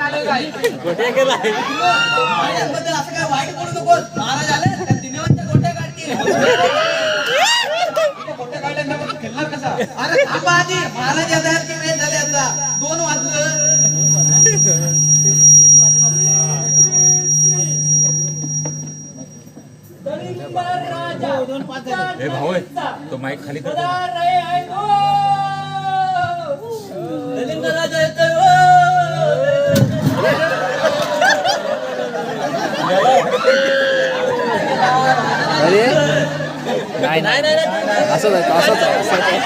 आले काय गोट्या गेला महाराजांबद्दल असं काय वाईट बोलू नकोस महाराज आले तर दिनेवांच्या गोट्या काढतील गोट्या काढल्यानंतर मग खेळणार कसा अरे थांबा आधी महाराज येत आहेत की वेळ झाली आता दोन वाजलं भाऊ आहे तो माईक खाली कर अरे? नाही नाही असंच आहे असंच आहे असंच आहे.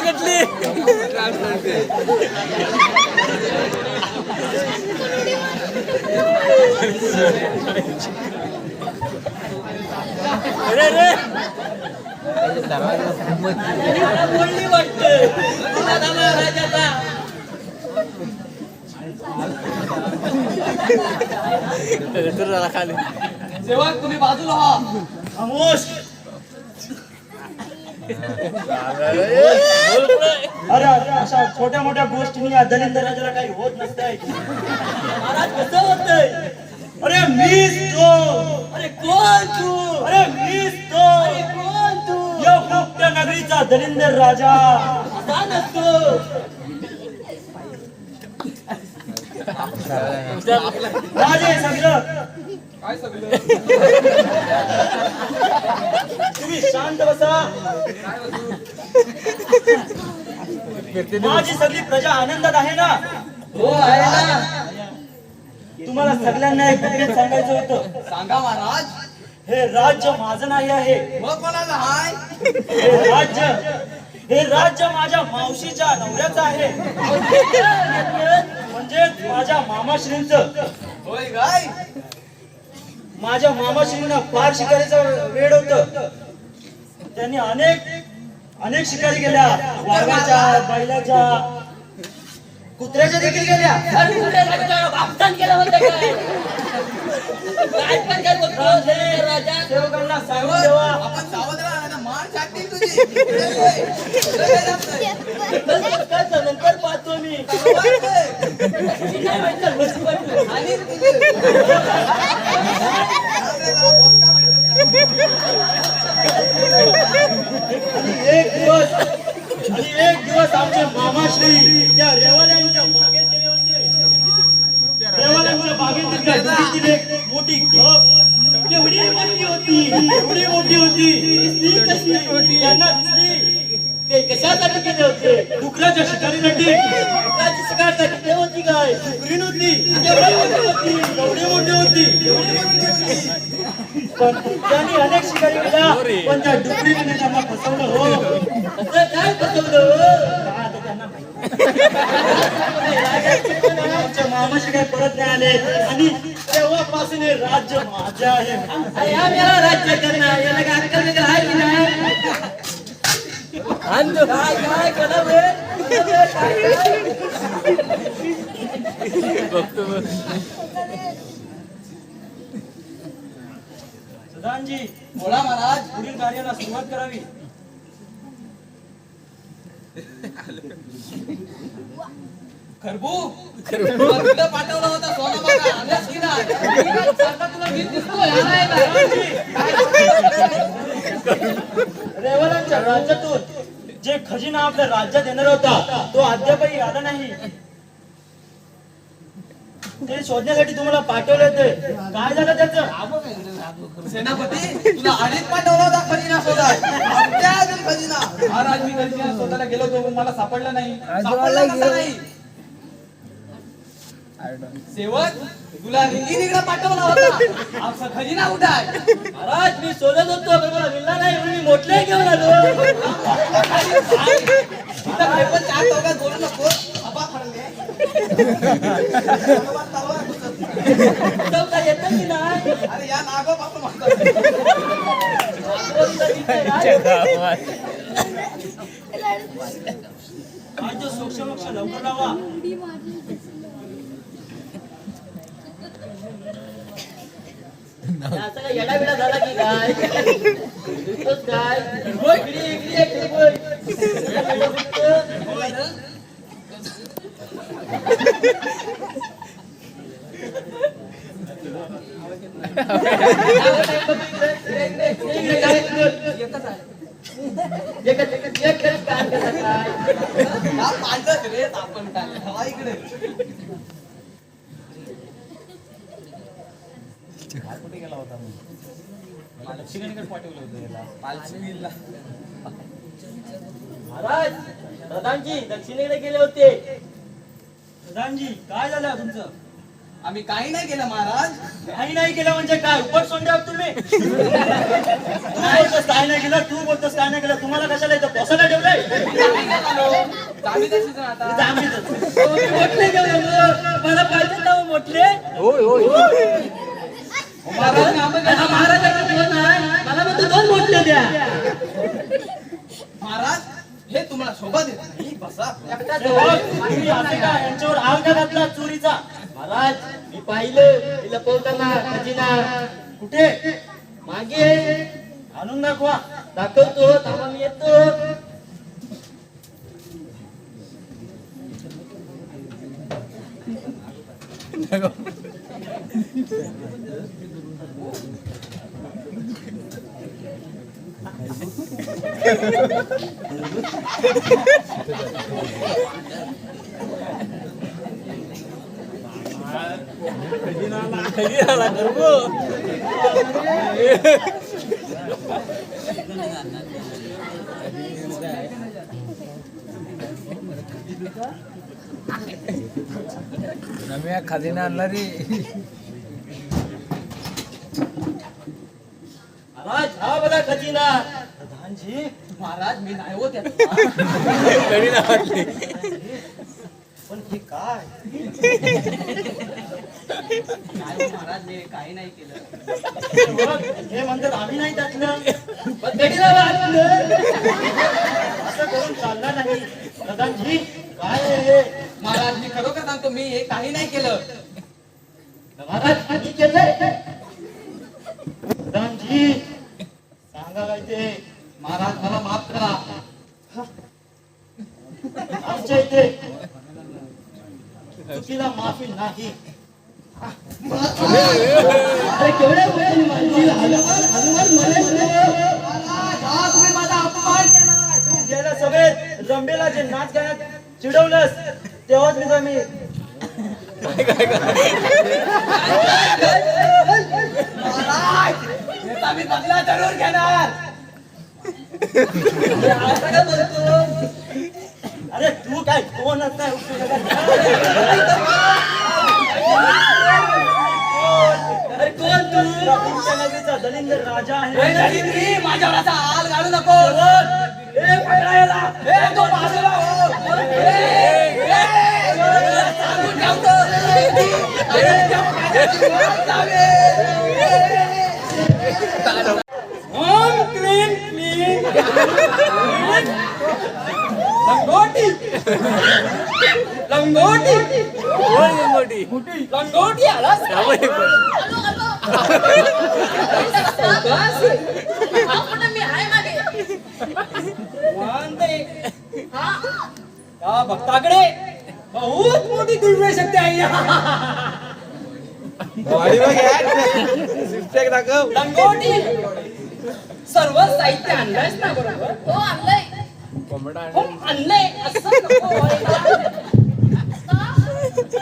घेतली अरे रे खाली सेवक तुम्ही बाजूला व्हा अरे अरे अशा छोट्या मोठ्या गोष्टींनी या दलिंद राजाला काही होत नसतंय. महाराज कसं होतंय अरे मी तो. अरे कोण तू? नगरीचा दलिंदर राजा। असा नसतो राजे सगळं। तुम्ही शांत बसा। माझी सगळी प्रजा आनंदात आहे ना? हो आहे ना. तुम्हाला सगळ्यांना एक सांगायचं होतं. सांगा महाराज. हे राज्य माझं नाही आहे. मग कोणाला हाय? हे राज्य हे राज्य माझ्या मावशीच्या नवऱ्याचं आहे. म्हणजेच माझ्या मामाश्रींचं. होय काय? माझ्या मामाश्रींना फार शिकारीचा वेळ होत. त्यांनी अनेक अनेक शिकारी केल्या. वाघाच्या बैलाच्या कुत्र्याच्या देखील गेल्या केलं म्हणते काय काय पण काय बोलतो हे राजा सेवकांना सांगून ठेवा आपण सावध राहा ना मार तुझी नंतर पाहतो मी आणि एक दिवस आणि एक दिवस आमचे मामाश्री त्या रेवाल्यांच्या मागे गेले होते. रेवाल्यांच्या बागेत एक मोठी खप. एवढी मोठी होती एवढी मोठी होती. स्त्री कशी? होती त्यांना दिसली. ते कशासाठी केले होते? डुकराच्या शिकारीसाठी? त्याची सकाळसाठी ते होती काय? डुकरी नव्हती. एवढी मोठी होती. एवढी मोठी होती. एवढी मोठी होती. पण त्यांनी अनेक शिकारी केल्या पण त्या डुकरीने त्यांना फसवलं हो. असं काय फसवलं? त्यांना माहिती. मामाशी काही परत नाही आले आणि तेव्हापासून हे राज्य माझे आहे. अरे या राज्य करणार याला काय अक्कल बिक्कल आहे की नाही? काय काय काय काय बोला महाराज पुढील कार्याला सुरुवात करावी. खरबू? तुला पाठवला होता सोना की सारखा तुला ना. रेवलांच्या राज्यातून जे खजिना आपल्या राज्यात येणार होता तो अद्यापही आला नाही. ते शोधण्यासाठी तुम्हाला पाठवले होते. काय झालं त्याचं? सेनापती तुला आधीच पाठवला होता खजिना अजून खजिना? महाराज मी खजिना शोधायला गेलो होतो पण मला सापडला नाही. सापडला नाही? सेवक तुला रिंगी निगडा पाठवला होता. आमचा खजिना उठाय. महाराज मी शोधत होतो पण मला मिळला नाही म्हणून मी मोठले घेऊन आलो. इथं पेपर चार चौकात बोलू नको. फडले. चौका येतं की नाही? अरे या नागोपासून म्हणतात राज्य सोक्ष मोक्ष लवकर लावा. असं काय येडा बिडा झाला की काय दिसतोस काय इकडे इकडे ये, टरबूज. येडा दिसतो. इकडे काय करतोय? एकच- एकच- एकच काम करता काय? हा रे आपण काय हा इकडे हा कुठे गेला होता पाठवलं होतं याला. पालखीला महाराज प्रधानजी दक्षिणेकडे गेले होते. प्रधानजी काय झालं तुमचं? आम्ही काही नाही केलं महाराज. काही नाही केलं म्हणजे काय? उपट सोंडे आहात तुम्ही? तू बोलतोस काय नाही केलं? तू बोलतोस काय नाही केलं? तुम्हाला कशाला इथं बसायला ठेवलंय? आम्ही तशीच आता. मोठले घेऊन मला पाहिजे ना हो मोठले होय. होय. मला म्हणतो दोन मोठले द्या महाराज हे तुम्हाला शोभा देत नाही बसा एकटाच हे बघ, तुम्ही असे का यांच्यावर का घातला चोरीचा महाराज मी पाहिलं तिला पोहताना खजिना कुठे मागे आणून दाखवा दाखवतो थांबा मी येतो नम्या खजिना आणला रे महाराज हा बघा प्रधानजी महाराज मी नाही होत ना वाटली पण हे काय? नाही हो महाराज मी काही नाही केलं. हे हे म्हणतात आम्ही नाही पण वाचलं असं करून चालणार नाही. प्रधानजी काय हे महाराज मी खरोखर सांगतो मी हे काही नाही केलं. महाराज मी केलंय? प्रधानजी सांगा काय ते महाराज मला माफ करा. आमच्या इथे चुकीला माफी नाही. अरे केवढ्या वेळ माणसी हनुमान हनुमान मला महाराज हा तुम्ही माझा अपमान केला. तू गेल्या सभेत रंबेला जे नाच गाण्यात चिडवलंस तेव्हाच मी जमी महाराज बदला जरूर घेणार. अरे तू काय कोणच नाही अरे कोण तू नगरीचा दलिंदर राजा हे आहे माझ्यावर असा हाल घालू नको ए, पकडा याला. ए, तो बाजूला हो. ए, ए, सांगून ठेवतो. अरे, त्या माझ्याची लंगोटी. लंगोटी. लंगोटी. या भक्ताकडे. बहुत मोठी दुर्मिळ शक्ती आहे. लंगोटी. सर्व साहित्य आणलंयस ना बरोबर? हो आणलंय. असं नको व्हायला.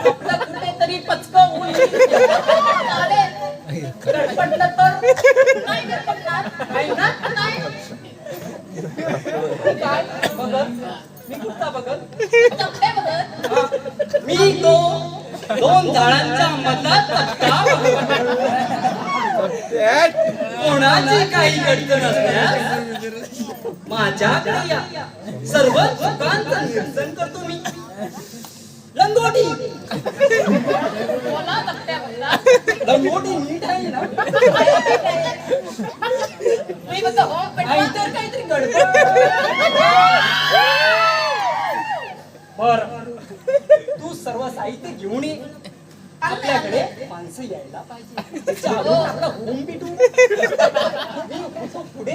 आपलं कुठेतरी पचकं होईल. गडपटलं तर? नाही ना? काय बघत? मी कुठचा बघत. मी तो दोन झाडांच्या मधला तक्ता बघत. कोणाची काही अडचण असल्यास माझ्याकडे या. सर्व चुकांचं निरसन करतो मी. लंगोटी. लंगोटी नीट आहे ना? नाहीतर काहीतरी गडबड. बर. तू सर्व साहित्य घेऊन ये. आपल्याकडे माणसं यायला पाहिजे. अगोदर आपला होम पिटू मी होतो पुढे.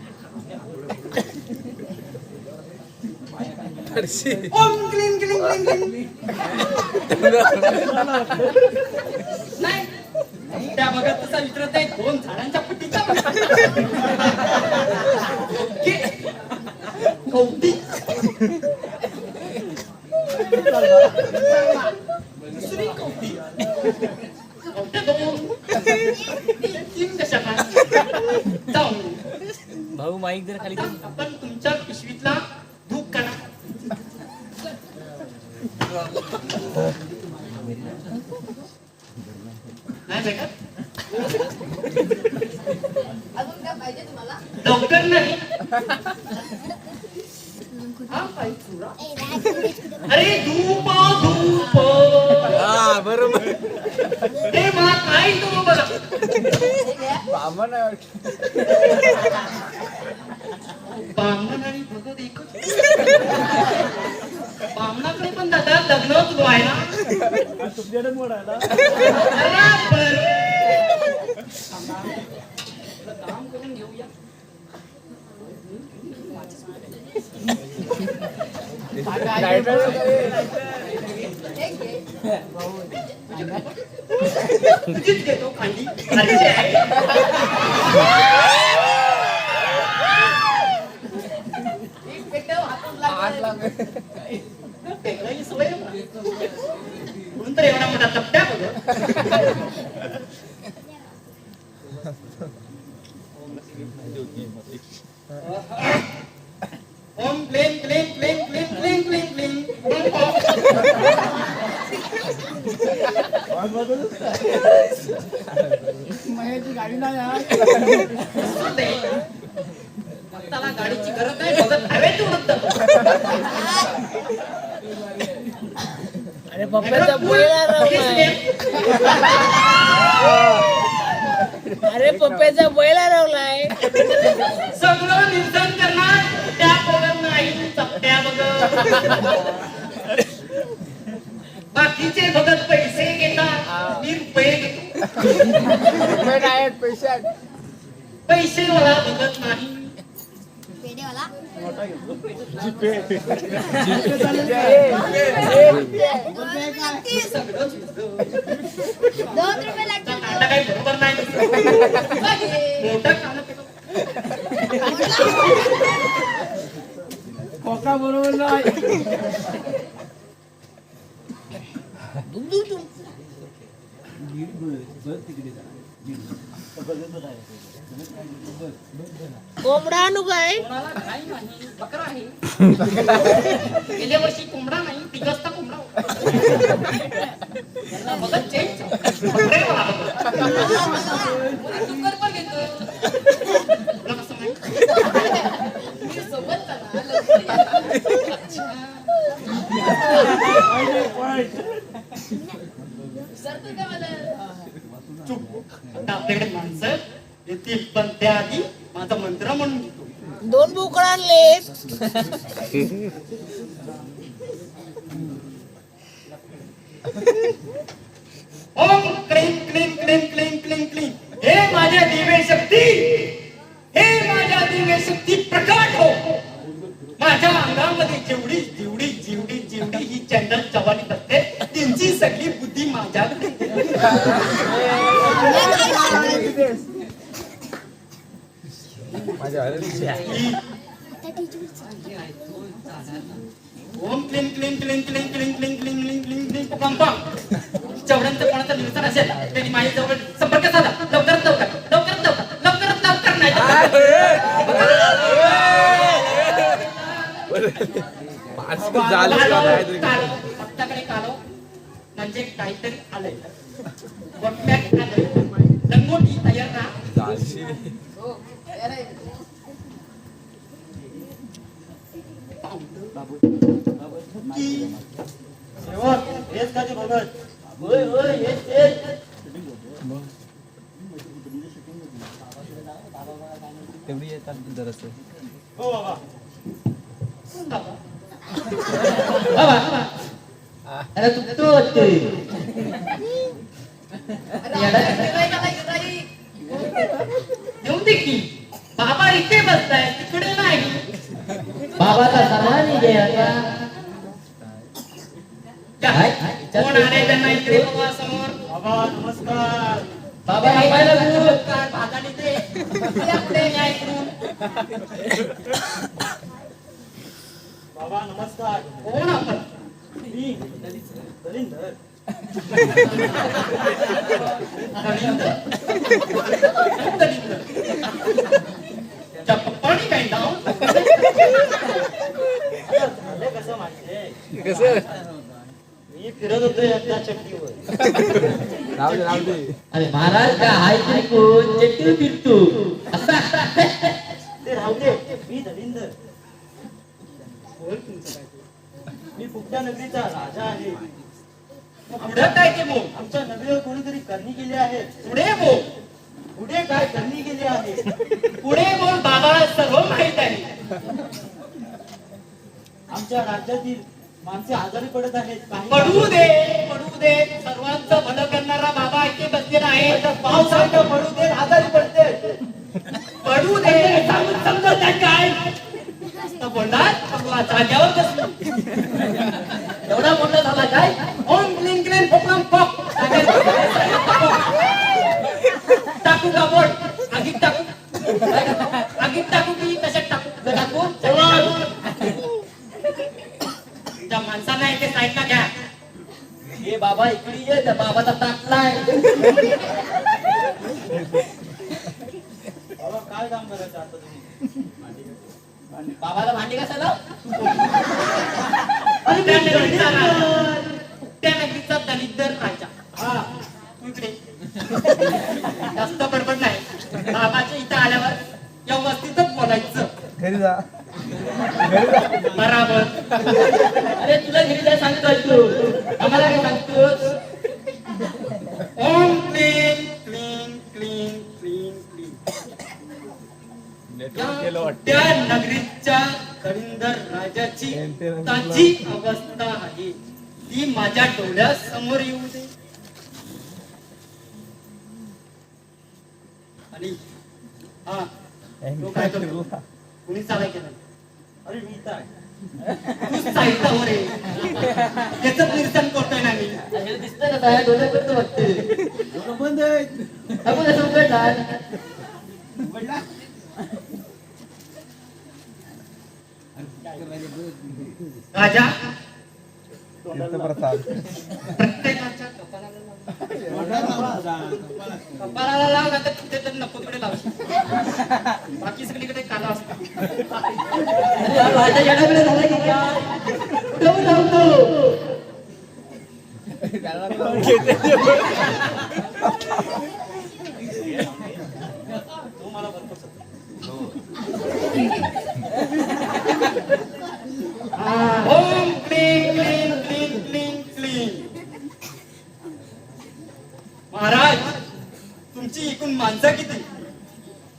फरशी ओम क्लीन क्लीन क्लीन क्लीन नाही त्या बघत तसा विचारत आहे दोन झाडांच्या पट्टीचा कौतिक दुसरी कौतिक कौत्या दोन. तीन भाऊ माईक जर खाली आता आपण तुमच्या पिशवीतला धूप काढा नाही बेटा अजून काय पाहिजे तुम्हाला? लवकर नाही. हा, काही चुरा. अरे धूप धूप. हा बरोबर. हे मला काय तो बघा हे. बामण आणि भगत एकच बामणाकडे पण दादा लग्नच व्हायला. तुमच्याकडे मोडायला. Untuk yang orang menatap dah, गाडी नाही त्याला गाडीची गरज नाही बघत हवेत उडत अरे पप्पाचा अरे पप्पाचा बोयला रवलाय सगळं निधन करणार त्या बघत नाही चपट्या बाकीचे बघत पैसे आहेत पैसे आहेत पैसे मला बघत नाही पेढेवाला. तीस. सगळंच विसरलं. दोन रुपये लागतील. कांदा काही बरोबर नाही घे. मोठं कांदा पिकवतो. खोका बरोबर नाही कोंबडा आणू काय कोणाला गाय नाही बकरा आहे गेल्या वर्षी कोंबडा नाही तिघस्ता कोंबडा होता. यांना बघत चेंज बकरे मला डुक्कर पण घेतो. तुला कसं माहीत? मी सोबत चला, लवकर या. विसरतोय का मला? चूप आपल्याकडे माणसं येतील. पण त्याआधी माझा मंत्र म्हणून घेतो. दोन बोकड आणले ओम क्लीम क्लीम कॉन्टॅक्ट झालं शेवट हेच बघत बाबा नमस्कार. बाबा ते. इकडून. बाबा नमस्कार. कोण आपण? मी दलिंदर. त्या पप्पानी काही नाव? कसं? माहितीये मी फिरत होतो एकदा चक्कीवर. अरे महाराज का हाय कोण? चट्टी फिरतो असा. ते राहू दे. मी दलिंदर बोल तुमचं काय मी कुठल्या नगरीचा राजा आहे? पुढं काय ते बोल? आमच्या नगरीवर कोणीतरी करणी केली आहे? पुढे बोल. पुढे काय करणी केली आहे? पुढे बोल बाबाला सर्व माहीत आहे. आमच्या राज्यातील माणसे आजारी पडत आहेत पडू दे पडू दे. सर्वांचं भलं करणारा बाबा इथे बसलेला आहे. पावसाळ्यात पडू दे आजारी पडते. पडू दे. सांगून समजत नाही काय. बोलणार बसलो. एवढा मोठा झाला काय? बाबा इकडे ये त्या बाबाचा ताटलाय बाबा काय काम करायचं आता तुम्ही? बाबाला भांडी कशाला आणि त्या नगरीचा राजा त्या नगरीचा दलितर राजा हा. तू इकडे. जास्त बडबड नाही. बाबाच्या इथं आल्यावर व्यवस्थितच बोलायचं. बराबर. अरे तुला घरी काय सांगतोय तू डोळ्यासमोर येऊ दे. आणि हा तो काय करतो? कुणी चालाय केलं अरे मी निरसन करतोय ना दिसतंय ना काय बंद आपण असं राजा प्रत्येकाच्या कपाळाला लाव. कपाळाला लाव ना तर कुठे तर नको तिकडे लाव बाकी सगळीकडे काला असतो. अरे माझ्या जगाकडे झाला की काय कुठं पण लावतो तू मला भरपूर ओम क्लीन क्लीन क्लीन क्लीन क्लीन महाराज तुमची एकूण माणसं किती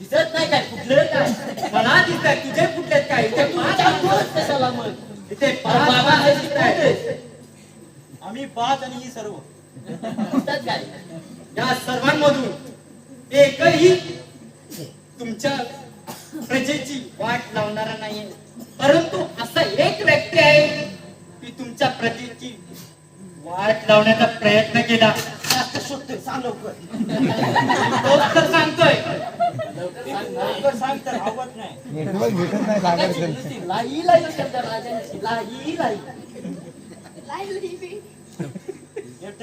दिसत नाही काय कुठलं काय मला दिसत तुझे कुठले काय इथे पाच तोच कशाला मग इथे अरे पाच बाबा आहे माणसं की दिसतायत. काय? आणि ही सर्व काय या सर्वांमधून एकही तुमच्या प्रजेची वाट लावणारा नाहीये. परंतु असा एक व्यक्ती आहे की तुमच्या प्रजेची वाट लावण्याचा प्रयत्न केला. जास्त शोधतोय सांग लवकर. तर सांगतोय. लवकर सांग तर आवत नाही. मागाची नुसती लाई लाई शब्द राजांची लाई लाई एक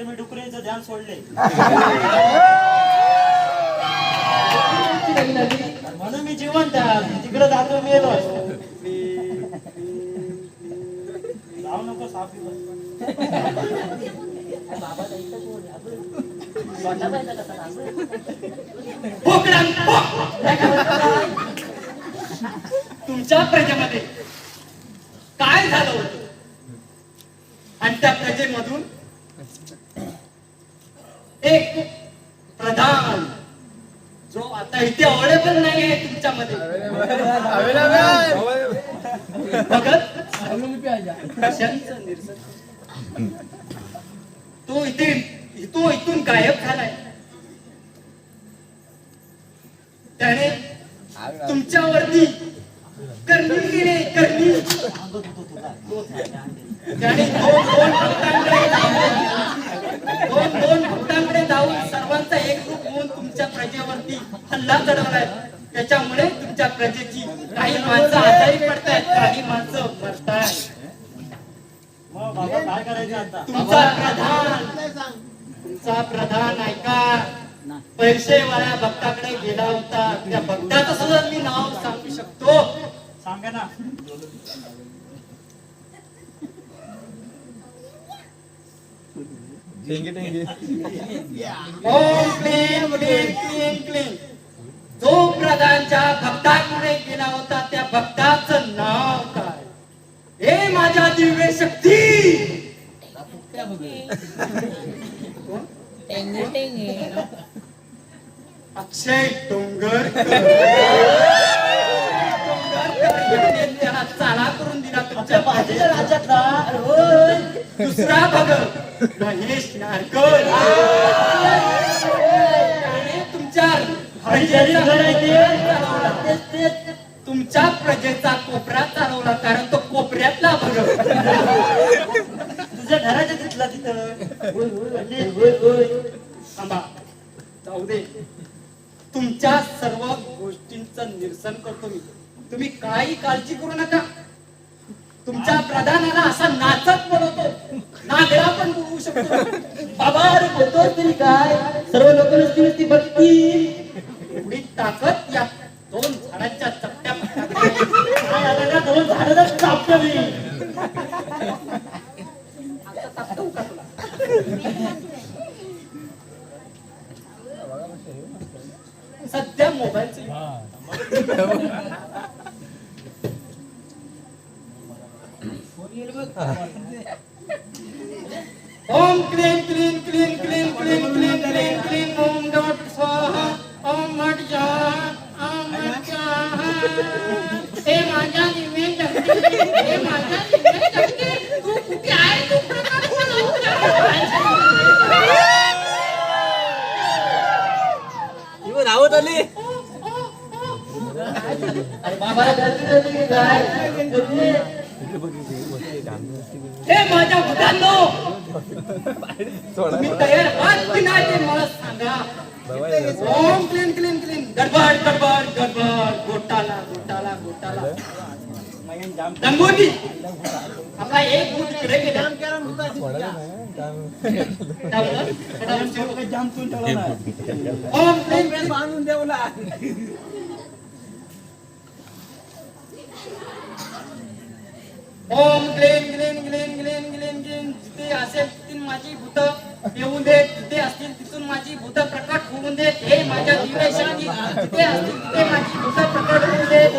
तर मी डुकरेचं ध्यान सोडले. म्हणून मी जीवन त्या तिकडे जातो मी येतो. जाऊ नको साफी तुमच्या प्रजेमध्ये काय झालं होत? आणि त्या प्रजेमधून प्रत्येक प्रधान. जो आता इथे अवेलेबल नाही आहे तुमच्यामध्ये भगत तो इथे तो इथून गायब झालाय. त्याने तुमच्यावरती करणी केले करणी. त्याने दोन दोन भक्तांकडे जाऊन दोन दोन भक्तांकडे जाऊन सर्वांचा एक रूप होऊन तुमच्या प्रजेवरती हल्ला चढवलाय त्याच्यामुळे तुमच्या प्रजेची काही माणसं आजारी पडतायत काही माणसं मरतायत. मग बाबा काय करायचं आता तुमचा प्रधान तुमचा प्रधान ऐका. पैसे वाल्या भक्ताकडे गेला होता. त्या भक्ताचं सुद्धा मी नाव सांगू शकतो. सांगा ना. ओम क्लीम क्लीम क्लीम क्लीम. जो प्रधानच्या भक्ताकडे गेला होता त्या भक्ताचं नाव काय? हे माझ्या दिव्य शक्ती! अक्षय त्याला चाला करून दिला तुमच्या बाजूच्या राज्यातला दुसरा भगत महेश नारकर त्याने तुमच्या प्रजेचा चालवला. तेच तेच तुमच्या प्रजेचा कोपरा चालवला कारण तो कोपऱ्यातला भगत तुझ्या घराच्या तिथला तिथं. थांबा. जाऊ दे. तुमच्या सर्व गोष्टींचं निरसन करतो मी. तुम्ही काही काळजी करू नका. तुमच्या प्रधानाला असा नाचत बोलवतो. नागडा पण बोलवू शकतो. बाबा अरे बोलतोस तरी काय? सर्व लोक नुसती नुसती भक्ती एवढी ताकद या दोन झाडांच्या चपट्या दोन झाडाला चापली सध्या मोबाईलचं फोन येईल बघ माझ्या मुलांनो. तुम्ही तयार आहात की नाही ते मला सांगा. ओम क्लीन क्लीन क्लीन. गडबड गडबड गडबड घोटाला घोटाला घोटाला. रंगोली आपला एक भूत इकडे गेला. ओम क्लीन क्लीन. बांधून देवला. ओम ग्लेन ग्लेन ग्लेन ग्लेन ग्लेन ग्लेन. जिथे असेल तिथून माझी भूत येऊन देत. जिथे असतील तिथून माझी भूत प्रकट होऊन देत. हे माझ्या दिवेशानी जिथे असतील तिथे माझी भूत प्रकट होऊन देत.